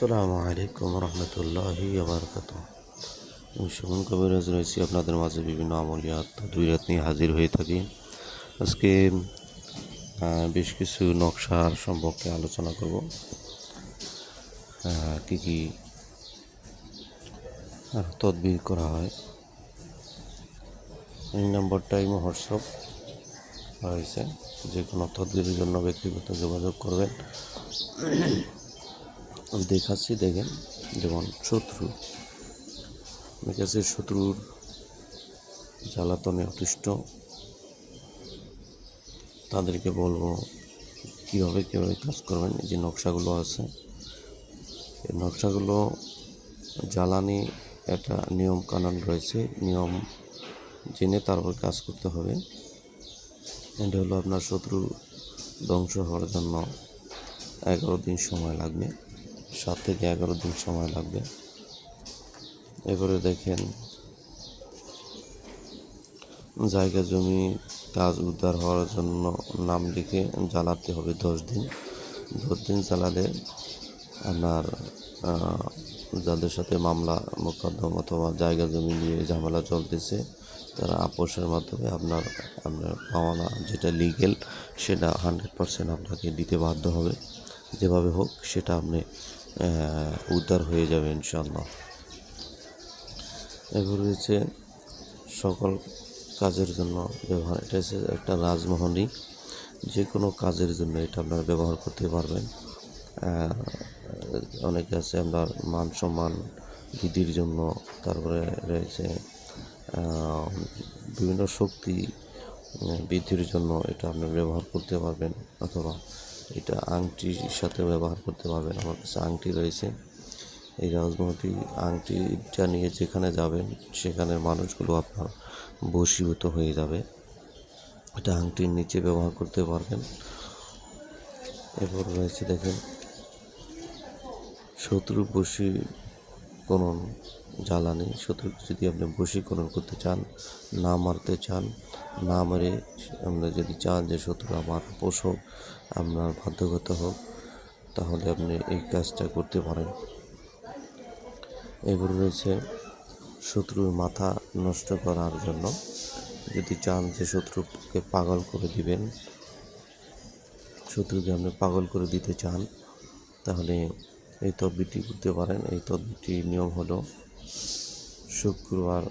আসসালামু আলাইকুম রহমতুল্লাহি আবরকাত সুমন কবিরাজ রয়েছি, আপনাদের মাঝে বিভিন্ন আমলিয়াত দুই রাত নিয়ে হাজির হয়ে থাকি। আজকে বেশ কিছু নকশা সম্পর্কে আলোচনা করব। কি কি তদবির করা হয়। এই নম্বরটাই মহোৎসব হয়েছে যে কোনো তদবিরের জন্য ব্যক্তিগত যোগাযোগ করবেন। দেখাচ্ছি, দেখেন, যেমন শত্রু। কাছে শত্রুর জ্বালাতনে অতিষ্ঠ তাদেরকে বলব, কীভাবে কীভাবে কাজ করবেন, এই যে নকশাগুলো আছে। এই নকশাগুলো জ্বালানি একটা নিয়ম কানুন রয়েছে, নিয়ম জেনে তারপর কাজ করতে হবে। এটা হলো আপনার শত্রু ধ্বংস হওয়ার জন্য এগারো দিন সময় লাগবে। সাত থেকে এগারো দিন সময় লাগবে। এবারে দেখেন, জায়গা জমি কাজ উদ্ধার হওয়ার জন্য নাম লিখে জ্বালাতে হবে দশ দিন। দশ দিন জ্বালালে আপনার যাদের সাথে মামলা, মোকদ্দম অথবা জায়গা জমি নিয়ে ঝামেলা চলতেছে, তারা আপোষের মাধ্যমে আপনার আপনার পাওনা যেটা লিগেল সেটা হান্ড্রেড পার্সেন্ট আপনাকে দিতে বাধ্য হবে। যেভাবে হোক, সেটা আপনি উদ্ধার হয়ে যাবে ইনশাল্লাহ এবার রয়েছে সকল কাজের জন্য ব্যবহার। এটা হচ্ছে একটা রাজমোহনী যে কোনো কাজের জন্য এটা আপনারা ব্যবহার করতে পারবেন। অনেকে আছে আপনার মান সম্মান, বৃদ্ধির জন্য, তারপরে রয়েছে বিভিন্ন শক্তি বৃদ্ধির জন্য এটা আপনি ব্যবহার করতে পারবেন, অথবা এটা আংটির সাথে ব্যবহার করতে পারবেন। আমার কাছে আংটি রয়েছে। এই রাজমহতি আংটিটা নিয়ে যেখানে যাবেন, সেখানের মানুষগুলো আপনার বশীভূত হয়ে যাবে। এটা আংটির নিচে ব্যবহার করতে পারবেন। এরপর রয়েছে দেখেন, শত্রু বশীকরণ জ্বালানি। শত্রুকে যদি আপনি বশীকরণ করতে চান, না মারতে চান, না মারে, আপনি যদি চান যে শত্রু আমার পোষক আপনার বাধ্যগত হোক, তাহলে আপনি এই কাজটা করতে পারেন। এগুলো রয়েছে শত্রুর মাথা নষ্ট করার জন্য। যদি চান যে শত্রুকে পাগল করে দিবেন, শত্রুকে আপনি পাগল করে দিতে চান, তাহলে এই তদবিরটি করতে পারেন। এই তদবিরটির নিয়ম হলো শুক্রবার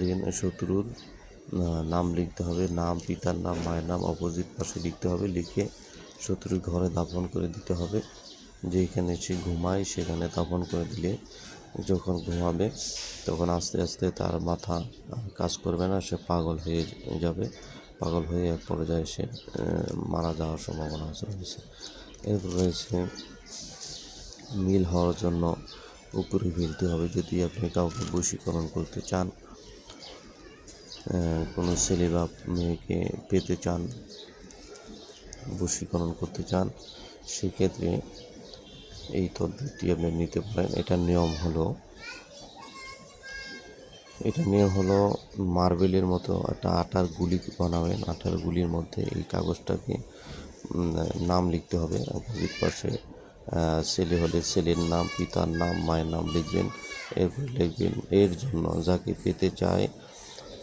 দিন শত্রুর নাম লিখতে হবে, নাম, পিতার নাম, মায়ের নাম, অপোজিট পাশে লিখতে হবে, লিখে শত্রুর ঘরে দাপন করে দিতে হবে। যেখানে সে ঘুমায়, সেখানে দাপন করে দিলে যখন ঘুমাবে, তখন আস্তে আস্তে তার মাথা কাজ করবে না, সে পাগল হয়ে যাবে। পাগল হয়ে এক পর্যায়ে সে মারা যাওয়ার সম্ভাবনা রয়েছে। এরপর রয়েছে, মিল হওয়ার জন্য উপরে ফেলতে হবে। যদি আপনি কাউকে বশীকরণ করতে চান কোনো ছেলে বা মেয়েকে পেতে চান বশীকরণ করতে চান, সেক্ষেত্রে এই পদ্ধতি আপনি নিতে পারেন। এটার নিয়ম হলো, এটা নিয়ম হলো মার্বেলের মতো একটা আটার গুলি বানাবেন। আটার গুলির মধ্যে এই কাগজটাকে নাম লিখতে হবে। অপোজিট পাশে ছেলে হলে ছেলের নাম, পিতার নাম, মায়ের নাম লিখবেন। এরপর লিখবেন, এর জন্য যাকে পেতে চায়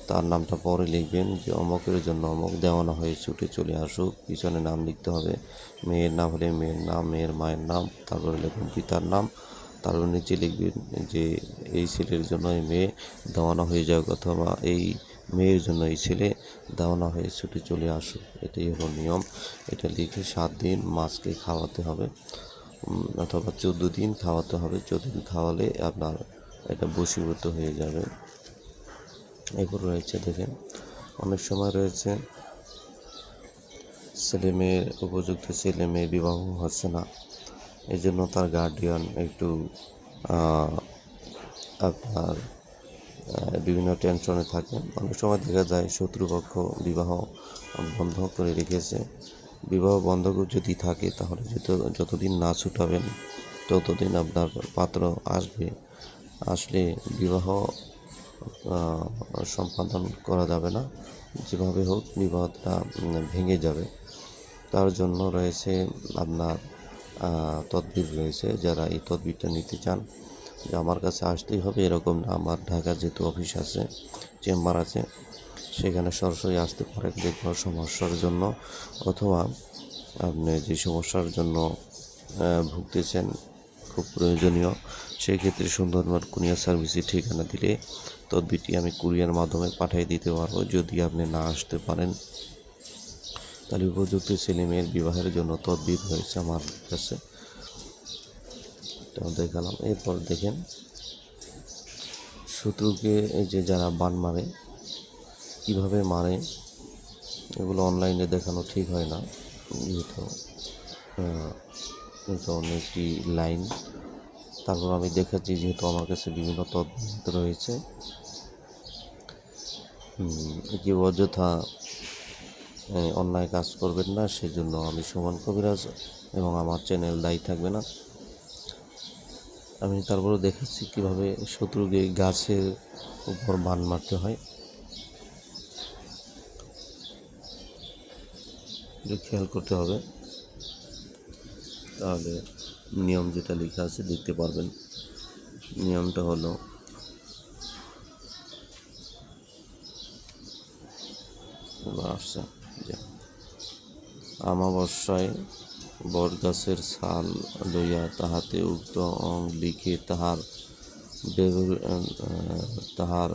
তার নামটা পরে লিখবেন যে অমকের জন্য অমক দেওয়ানো হয়ে ছুটে চলে আসুক, পিছনে নাম লিখতে হবে। মেয়ের নাম হলে মেয়ের নাম, মেয়ের মায়ের নাম, তারপরে লিখবেন পিতার নাম। তারপর নিচে লিখবেন যে এই ছেলের জন্য এই মেয়ে দেওয়ানো হয়ে যাক অথবা এই মেয়ের জন্য এই ছেলে দেওয়ানো হয়ে ছুটে চলে আসুক। এটাই হলো নিয়ম। এটা লিখে সাত দিন মাছকে খাওয়াতে হবে অথবা চোদ্দ দিন খাওয়াতে হবে। চোদ্দ দিন খাওয়ালে আপনার এটা বশীভূত হয়ে যাবে। এরপর রয়েছে, দেখেন। অনেক সময় রয়েছে, ছেলে মেয়ের, উপযুক্ত ছেলে মেয়ে বিবাহ হচ্ছে না। এই জন্য তার গার্ডিয়ান একটু আপনার বিভিন্ন টেনশনে থাকে। অনেক সময় দেখা যায় শত্রুপক্ষ বিবাহ বন্ধ করে রেখেছে। বিবাহ বন্ধ যদি থাকে, তাহলে যত, যতদিন না ছুটাবেন, ততদিন আপনার পাত্র আসবে। আসলে বিবাহ সম্পাদন করা যাবে না। যেভাবে হোক বিবাদটা ভেঙে যাবে। তার জন্য রয়েছে আপনার তদবির রয়েছে। যারা এই তদবিরটা নিতে চান যে আমার কাছে আসতেই হবে। এরকম না, আমার ঢাকা যেহেতু অফিস আছে, চেম্বার আছে, সেখানে সরাসরি আসতে পারেন যে কোনো সমস্যার জন্য। অথবা আপনি যে সমস্যার জন্য ভুগতেছেন, খুব প্রয়োজনীয়, সেক্ষেত্রে সুন্দরবন কুনিয়া সার্ভিসের ঠিকানা দিলে তদবিরটি আমি কুরিয়ার মাধ্যমে পাঠিয়ে দিতে পারব। যদি আপনি না আসতে পারেন তাহলে উপযুক্ত ছেলে মেয়ের বিবাহের জন্য তদবির হয়েছে আমার কাছে। দেখালাম। এরপর দেখেন শত্রুকে এই যে যারা বান মারে কীভাবে মারে এগুলো অনলাইনে দেখানো ঠিক হয় না। যেহেতু আহ, এটা অনেকটি লাইন তারপর আমি দেখেছি যেহেতু আমার কাছে বিভিন্ন তদবির রয়েছে। কি অযথা অন্যায় কাজ করবেন না, সেজন্য আমি সুমন কবিরাজ এবং আমার চ্যানেল দায়ী থাকবে না। আমি তারপরে দেখাচ্ছি কীভাবে শত্রুকে গাছের উপর বান মারতে হয়। খেয়াল করতে হবে। তাহলে নিয়ম যেটা লেখা আছে, দেখতে পারবেন। নিয়মটা হলো আসছে। আমাবস্যায় বটগাছের ছাল লইয়া তাহাতে উক্ত অং লিখে তাহার তাহার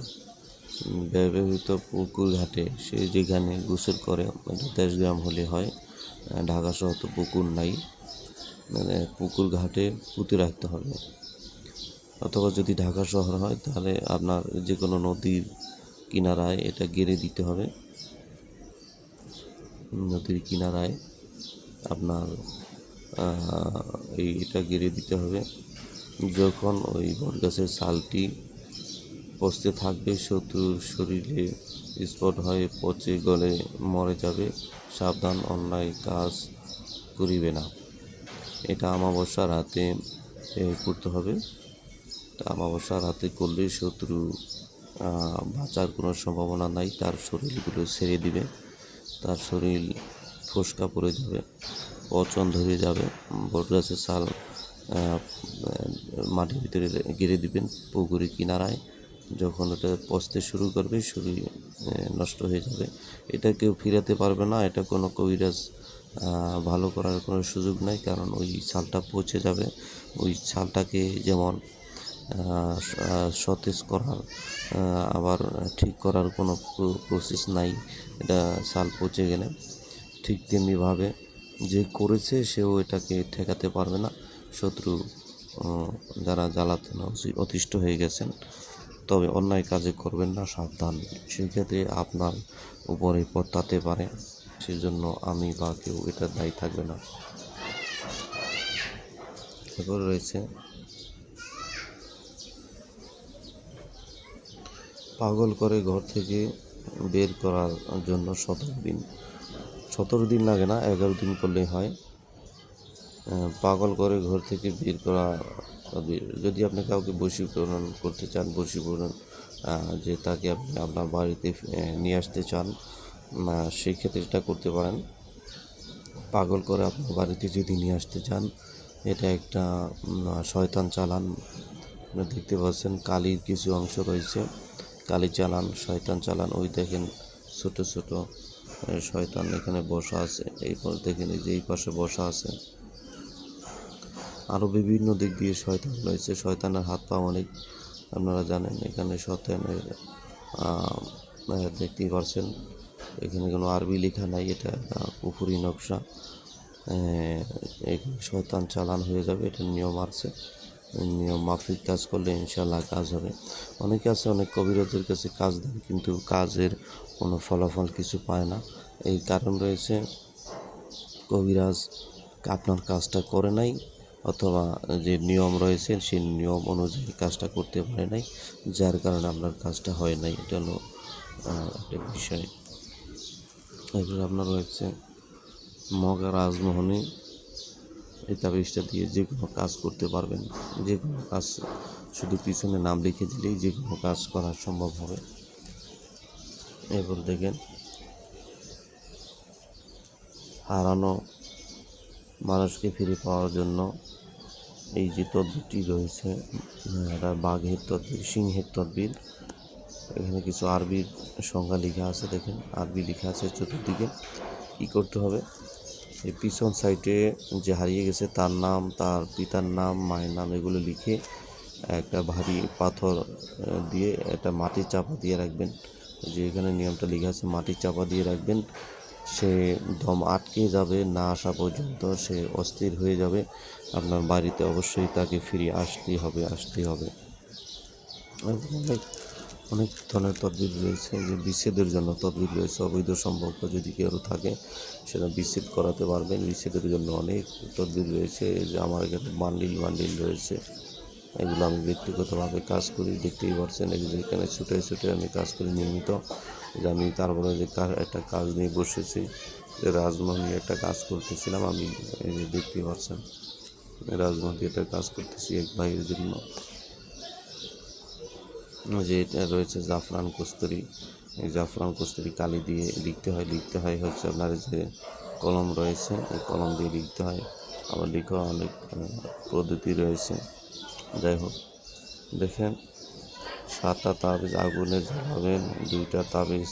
ব্যবহৃত পুকুর ঘাটে সে যেখানে গোসল করে এটা দেশ গ্রাম হলে হয় ঢাকা শহর তো পুকুর নাই। মানে পুকুর ঘাটে পুঁতে রাখতে হবে। অথবা যদি ঢাকা শহর হয়, তাহলে আপনার যে কোনো নদীর কিনারায় এটা গেড়ে দিতে হবে। নদীর কিনারায় আপনার এই এটা গেড়ে দিতে হবে। যখন ওই বটগাছের ছালটি পচতে থাকবে, শত্রুর শরীরে স্পট হয়ে পচে গলে মরে যাবে, সাবধান অন্যায় কাজ করিবে না। এটা আমাবস্যার হাতে এ, করতে হবে। তা আমাবস্যার হাতে করলে শত্রু বাঁচার কোনো সম্ভাবনা নাই তার শরীরগুলো ছেড়ে দিবে। তার শরীর ফোসকা পড়ে যাবে পচন ধরে যাবে বটগাছের ছাল আহ, মাটির ভিতরে গেড়ে দিবেন পুকুরের কিনারায়। যখন ওটা পচতে শুরু করবে শরীর নষ্ট হয়ে যাবে। এটা কেউ ফিরাতে পারবে না এটা কোনো কবিরাজ ভালো করার কোনো সুযোগ নাই, কারণ ওই ছালটা পচে যাবে। ওই ছালটাকে যেমন সতেজ করার আবার ঠিক করার কোনো প্রসেস নাই, এটা ছাল পচে গেলে। ঠিক তেমনিভাবে যে করেছে সেও এটাকে ঠেকাতে পারবে না। শত্রু যারা জ্বালাতন অতি- অতিষ্ঠ হয়ে গেছেন, তবে অন্যায় কাজে করবেন না, সাবধান। সেক্ষেত্রে আপনার উপরে পড়তাতে পারে সেজন্য আমি বা কেউ এটার দায়ী থাকবে না। তারপর রয়েছে পাগল করে ঘর থেকে বের করার জন্য সতেরো দিন। সতেরো দিন লাগে না, এগারো দিন করলেই হয়। পাগল করে ঘর থেকে বের করা, যদি আপনি কাউকে বশীকরণ করতে চান, বশীকরণ যে তাকে আপনি আপনার বাড়িতে নিয়ে আসতে চান সেই ক্ষেত্রে এটা করতে পারেন, পাগল করে আপনার বাড়িতে যদি নিয়ে আসতে চান, এটা একটা শয়তান চালান। দেখতে পাচ্ছেন কালির কিছু অংশ রয়েছে। কালি চালান, শয়তান চালান, ওই দেখেন ছোট ছোট শয়তান এখানে বসা আছে। এই পাশ দেখেন এই যে এই পাশে বসা আছে। আরও বিভিন্ন দিক দিয়ে শয়তান রয়েছে। শয়তানের হাত পা অনেক, আপনারা জানেন এখানে শয়তানের দেখতেই পারছেন। এখানে কোনো আরবি লেখা নাই, এটা পুকুরি নকশা। এখানে শয়তান চালান হয়ে যাবে, এটা নিয়ম আছে। নিয়ম মাফিক কাজ করলে ইনশাল্লাহ কাজ হবে। অনেকে আছে, অনেক কবিরাজের কাছে কাজ দেন, কিন্তু কাজের কোনো ফলাফল কিছু পায় না। এই কারণ রয়েছে, কবিরাজ আপনার কাজটা করে নাই, অথবা যে নিয়ম রয়েছে, সেই নিয়ম অনুযায়ী কাজটা করতে পারে নাই, যার কারণে আপনার কাজটা হয় নাই। এটা হলো একটা বিষয়। এরপর আপনার রয়েছে মগ রাজমোহনী এই তাবিজটা দিয়ে যে কোনো কাজ করতে পারবেন। যে কোনো কাজ শুধু পিছনে নাম লিখে দিলেই যে কোনো কাজ করা সম্ভব হবে। এরপর দেখেন, হারানো মানুষকে ফিরে পাওয়ার জন্য এই যে তদবিরটি রয়েছে বাঘের তদবির, সিংহের তদবির। এখানে কিছু আরবির সংজ্ঞা লেখা আছে, দেখেন। আরবি লেখা আছে চতুর্দিকে। কি করতে হবে? এই পিছন সাইডে যে হারিয়ে গেছে, তার নাম, তার পিতার নাম, মায়ের নাম, এগুলো লিখে একটা ভারী পাথর দিয়ে একটা মাটির চাপা দিয়ে রাখবেন। যে এখানে নিয়মটা লেখা আছে, মাটির চাপা দিয়ে রাখবেন। সে দম আটকে যাবে, না আসা পর্যন্ত সে অস্থির হয়ে যাবে। আপনার বাড়িতে অবশ্যই তাকে ফিরে আসতেই হবে আসতেই হবে। অনেক অনেক ধরনের তদবির রয়েছে যে বিচ্ছেদের জন্য তদবির রয়েছে, অবৈধ সম্পর্ক যদি কেউ থাকে, সেটা বিচ্ছেদ করাতে পারবেন বিচ্ছেদের জন্য অনেক তদবির রয়েছে যে আমার এখানে বান্ডিল বান্ডিল রয়েছে। এগুলো আমি ব্যক্তিগতভাবে কাজ করি, দেখতেই পারছেন এখানে ছুটে ছুটে আমি কাজ করি নিয়মিত। যে আমি তারপরে যে একটা কাজ নিয়ে বসেছি, যে রাজমা নিয়ে একটা কাজ করতেছিলাম, আমি দেখতেই পারছেন রাজমা দিয়ে একটা কাজ করতেছি, এক ভাইয়ের জন্য। যে রয়েছে জাফরান কস্তুরি। এই জাফরান কস্তুরি কালি দিয়ে লিখতে হয় লিখতে হয় হচ্ছে আপনার যে কলম রয়েছে, এই কলম দিয়ে লিখতে হয়। আবার লিখা অনেক পদ্ধতি রয়েছে। যাই হোক, দেখেন, সাতটা তাবিজ আগুনে জ্বালাবেন দুইটা তাবিজ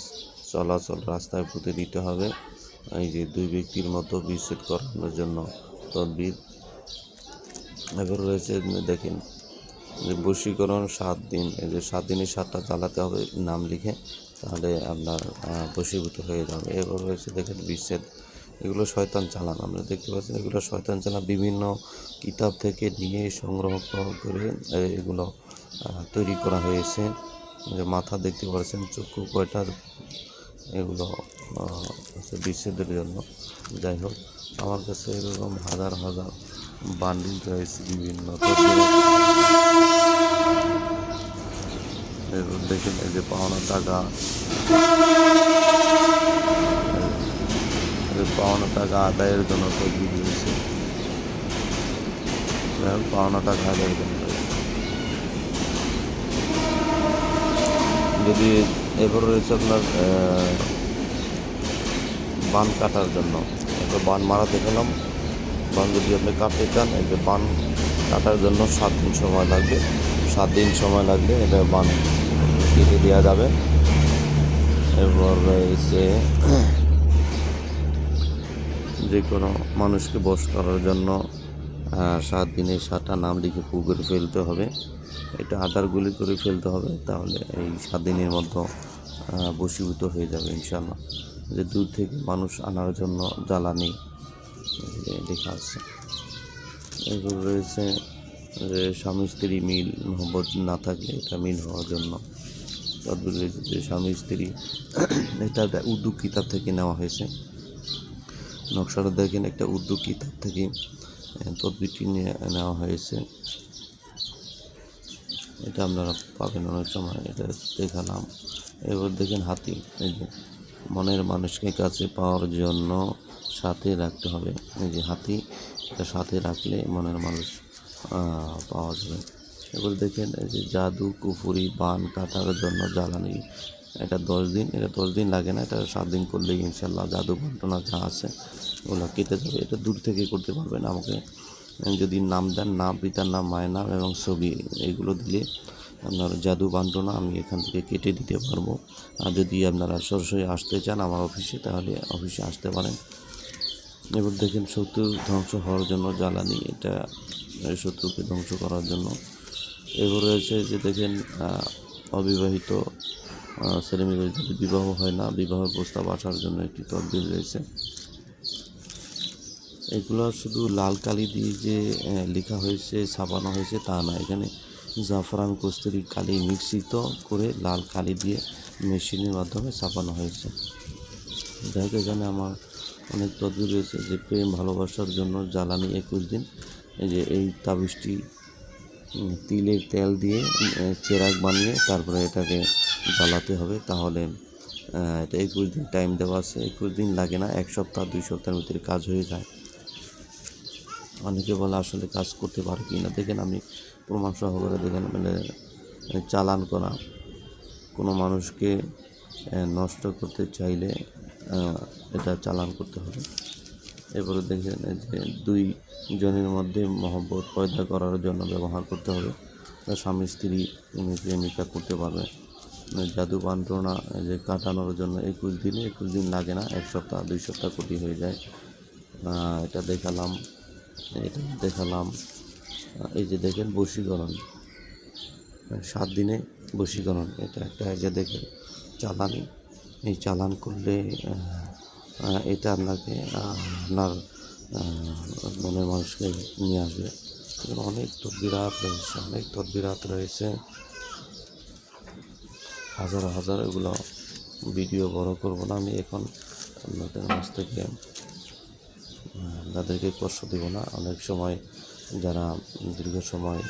চলাচল রাস্তায় পুঁতে দিতে হবে। এই যে দুই ব্যক্তির মতো বিচ্ছেদ করানোর জন্য তদবির। এবার রয়েছে, দেখেন যে বশীকরণ সাত দিন, এই যে সাত দিনে সাতটা চালাতে হবে নাম লিখে, তাহলে আপনার বশীভূত হয়ে যাবে। এবার রয়েছে দেখেন বিচ্ছেদ। এগুলো শয়তান চালান। আমরা দেখতে পাচ্ছেন এগুলো শয়তান চালান। বিভিন্ন কিতাব থেকে নিয়ে সংগ্রহ করে এগুলো তৈরি করা হয়েছে। যে মাথা দেখতে পাচ্ছেন, চক্ষু কয়টা, এগুলো হচ্ছে বিচ্ছেদের জন্য। যাই হোক, আমার কাছে এরকম হাজার হাজার বান্ডিল রয়েছে বিভিন্ন এরপর দেখেন এই যে পাওনা টাকা। পাওনা টাকা আদায়ের জন্য তদবির রয়েছে পাওনা টাকা আদায়ের জন্য যদি এবার রয়েছে আপনার বান কাটার জন্য একটা বান মারা দেখালাম। বান যদি আপনি কাটতে চান এই যে বান কাটার জন্য সাত দিন সময় লাগবে। সাত দিন সময় লাগলে এটা বান কেটে দেওয়া যাবে। এরপর রয়েছে যে কোনো মানুষকে বশ করার জন্য সাত দিনে সাতটা নাম লিখে পুকুরে ফেলতে হবে। এটা আধার গুলি করে ফেলতে হবে তাহলে এই সাত দিনের মধ্যে আহ, বশীভূত হয়ে যাবে ইনশাল্লাহ যে দূর থেকে মানুষ আনার জন্য জ্বালানি লেখা আছে। এরপর রয়েছে যে স্বামী স্ত্রী মিল মহব্বত না থাকলে এটা মিল হওয়ার জন্য। তদ্বির রয়েছে যে স্বামী স্ত্রী, এটা উর্দু কিতাব থেকে নেওয়া হয়েছে। নকশাটা দেখেন, একটা উর্দু কিতাব থেকে তদবিরটি নিয়ে নেওয়া হয়েছে। এটা আপনারা পাবেন অনেক সময়, এটা দেখালাম এবার দেখেন হাতি মনের মানুষকে কাছে পাওয়ার জন্য সাথে রাখতে হবে। এই যে হাতি, এটা সাথে রাখলে মনের মানুষ পাওয়া যাবে। এবার দেখেন, এই যে জাদু, কুফুরি, বান কাটার জন্য জ্বালানি, এটা দশ দিন, এটা দশ দিন লাগে না, এটা সাত দিন করলেই ইনশাল্লাহ জাদু ঘটনা যা আছে, ওগুলো কেটে যাবে। এটা দূর থেকে করতে পারবেন আমাকে যদি নাম দেন, নাম, পিতার নাম, মায়ের নাম এবং ছবি, এগুলো দিলে আপনার জাদু বান্টনা আমি এখান থেকে কেটে দিতে পারব। আর যদি আপনারা সরাসরি আসতে চান আমার অফিসে, তাহলে অফিসে আসতে পারেন। এবার দেখেন শত্রু ধ্বংস হওয়ার জন্য জ্বালানি, এটা শত্রুকে ধ্বংস করার জন্য। এবার রয়েছে যে দেখেন অবিবাহিত ছেলেমেয়েদের যদি বিবাহ হয় না, বিবাহের প্রস্তাব আসার জন্য একটি তদবির রয়েছে। এগুলো শুধু লাল কালি দিয়ে যে লেখা হয়েছে, ছাপানো হয়েছে তা না। এখানে জাফরান কস্তুরি কালি মিশ্রিত করে লাল কালি দিয়ে মেশিনের মাধ্যমে ছাপানো হয়েছে। যাই এখানে আমার অনেক তদবির রয়েছে যে প্রেম ভালোবাসার জন্য জ্বালানি একুশ দিন। যে এই তাবিজটি তিলের তেল দিয়ে চেরাক বানিয়ে তারপরে এটাকে জ্বালাতে হবে। তাহলে এটা একুশ দিন টাইম দেওয়া আছে। একুশ দিন লাগে না, এক সপ্তাহ, দুই সপ্তাহের ভিতরে কাজ হয়ে যায়। অনেকে বলে আসলে কাজ করতে পারে কি না। দেখেন আমি প্রমাণ সহকারে দেখেন মানে চালান করা। কোনো মানুষকে নষ্ট করতে চাইলে এটা চালান করতে হবে। এরপরে দেখেন যে দুই জনের মধ্যে মহব্বত পয়দা করার জন্য ব্যবহার করতে হবে। স্বামী, স্ত্রী প্রেমিকা করতে পারবে। জাদু বান্টনা যে কাটানোর জন্য একুশ দিনে, একুশ দিন লাগে না, এক সপ্তাহ, দুই সপ্তাহ কোটি হয়ে যায়। এটা দেখালাম এটা দেখালাম। এই যে দেখেন বশীকরণ, সাত দিনে বশীকরণ, এটা একটা যে দেখেন। চালানি। এই চালান করলে এটা আপনাকে আপনার মনের মানুষকে নিয়ে আসবে। অনেক তদবিরাত রয়েছে, অনেক তদবিরাত রয়েছে। হাজার হাজার এগুলো ভিডিও বড় করব না। আমি এখন আপনাদের মাছ থেকে তাদেরকে কষ্ট দেব না। অনেক সময় যারা দীর্ঘ সময়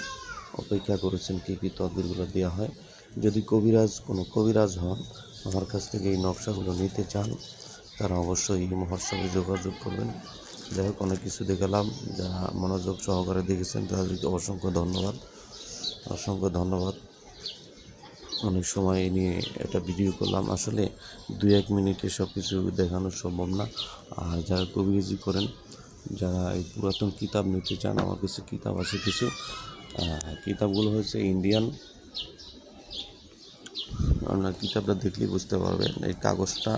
অপেক্ষা করেছেন, কী কী তদবিরগুলো দেওয়া হয় যদি কবিরাজ, কোনো কবিরাজ হন, আমার কাছ থেকে এই নকশাগুলো নিতে চান, তারা অবশ্যই মহোৎসবে যোগাযোগ করবেন। যাই হোক, অনেক কিছু দেখালাম যারা মনোযোগ সহকারে দেখেছেন, তাদেরকে অসংখ্য ধন্যবাদ। অসংখ্য ধন্যবাদ। অনেক সময় নিয়ে একটা ভিডিও করলাম। আসলে দু এক মিনিটে সব কিছু দেখানো সম্ভব না। আর যারা কবিরাজি করেন, যারা এই পুরাতন কিতাব নিতে চান, আমার কাছে কিতাব আছে কিছু। কিতাবগুলো হচ্ছে ইন্ডিয়ান আপনার কিতাবটা দেখলেই বুঝতে পারবেন। এই কাগজটা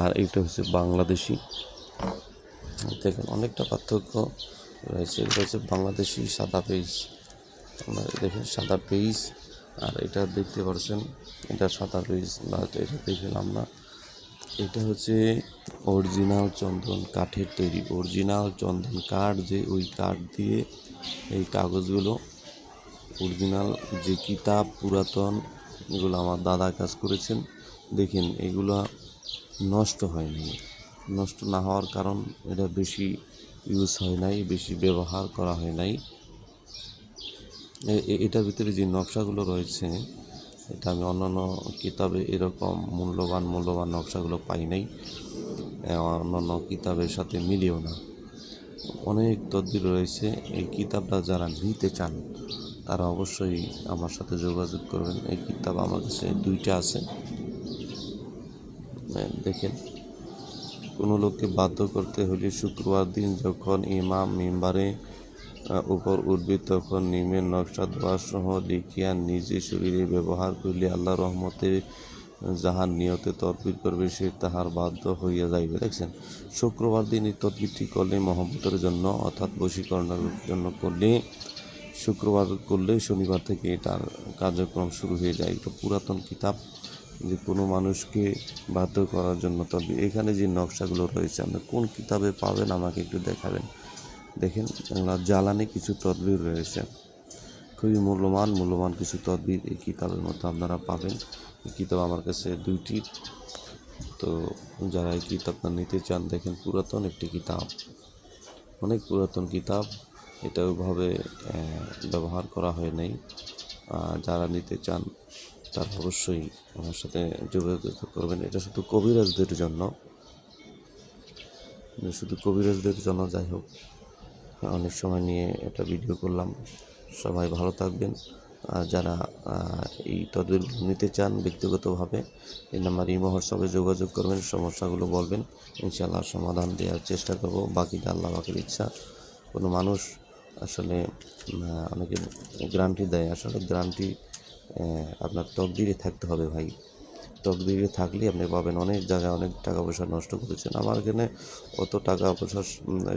আর এইটা হচ্ছে বাংলাদেশি। দেখেন, অনেকটা পার্থক্য রয়েছে। এটা হচ্ছে বাংলাদেশি সাদা পেজ আপনার দেখেন, সাদা পেজ আর এটা দেখতে পাচ্ছেন এটা সাদা পেজ বা এটা দেখলাম না। এটা হচ্ছে অরিজিনাল চন্দন কাঠের তৈরি। অরিজিনাল চন্দন কাঠ যে ওই কাঠ দিয়ে এই কাগজগুলো, অরিজিনাল যে কিতাব পুরাতন এগুলো আমার দাদা কাজ করেছেন। দেখেন, এগুলো নষ্ট হয়নি। নষ্ট না হওয়ার কারণ এটা বেশি ইউজ হয় নাই, বেশি ব্যবহার করা হয় নাই। এটার ভিতরে যে নকশাগুলো রয়েছে, এটা আমি অন্যান্য কিতাবে এরকম মূল্যবান মূল্যবান নকশাগুলো পাই নাই। অন্যান্য কিতাবের সাথে মিলেও না। অনেক তদ্বির রয়েছে। এই কিতাবটা যারা নিতে চান তারা অবশ্যই আমার সাথে যোগাযোগ করবেন। এই কিতাব আমার কাছে দুইটা আছে। দেখেন, কোনো লোককে বাধ্য করতে হলে শুক্রবার দিন যখন ইমাম মেম্বারে উপর উঠবে তখন নিমের নকশা দোয়া সহ লিখিয়া নিজে শরীরে ব্যবহার করলে আল্লাহ রহমতে যাহার নিয়তে তদবির করবে সে তাহার বাধ্য হইয়া যাইবে। দেখছেন, শুক্রবার দিন এই তদবিরটি করলে মহব্বতের জন্য অর্থাৎ বশীকরণের জন্য করলে শুক্রবার করলে শনিবার থেকে এটার কার্যক্রম শুরু হয়ে যায়। এটা পুরাতন কিতাব যে কোনো মানুষকে বাধ্য করার জন্য। তবে এখানে যে নকশাগুলো রয়েছে, আপনি কোন কিতাবে পাবেন আমাকে একটু দেখাবেন? দেখেন জ্বালানি কিছু তদবির রয়েছে। খুবই মূল্যবান মূল্যবান কিছু তদবির এই কিতাবের মধ্যে আপনারা পাবেন। এই কিতাব আমার কাছে দুইটি। তো যারা এই কিতাবটা নিতে চান, দেখেন পুরাতন একটি কিতাব। অনেক পুরাতন কিতাব। এটা ওইভাবে ব্যবহার করা হয় নাই। যারা নিতে চান, তারা অবশ্যই আমার সাথে যোগাযোগ করবেন। এটা শুধু কবিরাজদের জন্য শুধু কবিরাজদের জন্য যাই হোক। অনেক সময় নিয়ে একটা ভিডিও করলাম। সবাই ভালো থাকবেন। আর যারা এই তদবিরগুলো নিতে চান ব্যক্তিগতভাবে, এই নাম্বার এই মহোৎসবে যোগাযোগ করবেন, সমস্যাগুলো বলবেন। ইনশাল্লাহ সমাধান দেওয়ার চেষ্টা করব। বাকিটা আল্লাহ বাকির ইচ্ছা। কোনো মানুষ আসলে অনেকে গ্যারান্টি দেয়। আসলে গ্যারান্টি আপনার তকদিরে থাকতে হবে ভাই। তকদিরে থাকলেই আপনি পাবেন। অনেক জায়গায় অনেক টাকা পয়সা নষ্ট করেছেন। আমার এখানে অত টাকা পয়সা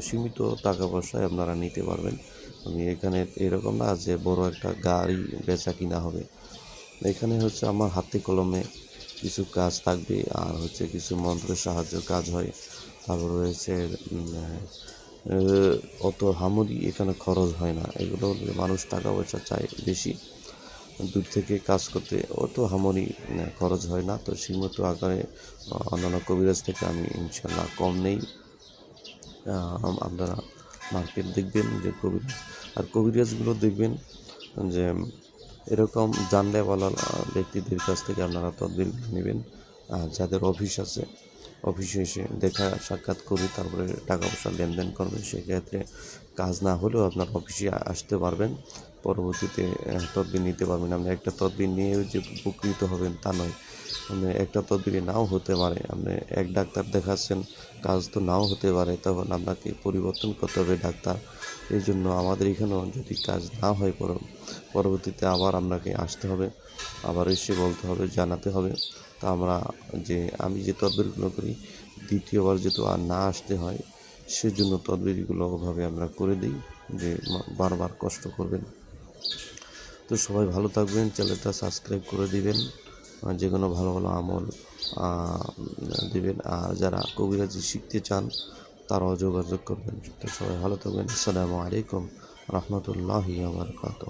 সীমিত টাকা পয়সায় আপনারা নিতে পারবেন। আমি এখানে এরকম না যে বড় একটা গাড়ি বেচা কিনা হবে। এখানে হচ্ছে আমার হাতে কলমে কিছু কাজ থাকবে। আর হচ্ছে কিছু মন্ত্রের সাহায্য কাজ হয়। তারপর রয়েছে অত হামুরি এখানে খরচ হয় না। এগুলো মানুষ টাকা পয়সা চায় বেশি। দূর থেকে কাজ করতে অত হামরি খরচ হয় না। তো সীমিত আকারে অন্যান্য কবিরাজ থেকে আমি ইনশাল্লাহ কম নেই। আপনারা মার্কেট দেখবেন যে কবিরাজ, আর কবিরাজগুলো দেখবেন যে এরকম জানলেওয়ালা ব্যক্তিদের কাছ থেকে আপনারা তদবিরগুলো নেবেন যাদের অফিস আছে। অফিসে এসে দেখা, সাক্ষাৎ করে, তারপরে টাকা পয়সা লেনদেন করবেন সেক্ষেত্রে কাজ না হলেও আপনার অফিসে আসতে পারবেন। পরবর্তীতে তদবির নিতে পারবেন। আপনি একটা তদবির নিয়েও যে উপকৃত হবেন তা নয়। মানে একটা তদবিরে নাও হতে পারে। আপনি এক ডাক্তার দেখাচ্ছেন, কাজ তো নাও হতে পারে, তখন আপনাকে পরিবর্তন করতে হবে ডাক্তার। এই জন্য আমাদের এখানেও যদি কাজ না হয়, পর, পরবর্তীতে আবার আপনাকে আসতে হবে। আবার এসে বলতে হবে, জানাতে হবে। তা আমরা যে, আমি যে তদবিরগুলো করি, দ্বিতীয়বার যেহেতু আর না আসতে হয়, সেজন্য তদবিরগুলো ওভাবে আমরা করে দিই, যে বারবার কষ্ট করবেন। তো সবাই ভালো থাকবেন, চ্যানেলটা সাবস্ক্রাইব করে দিবেন যে কোনো ভালো ভালো আমল দেবেন, আর যারা কবিরাজি শিখতে চান, তারাও যোগাযোগ করবেন। তো সবাই ভালো থাকবেন। আসসালামু আলাইকুম রহমতুল্লাহি আবরকাত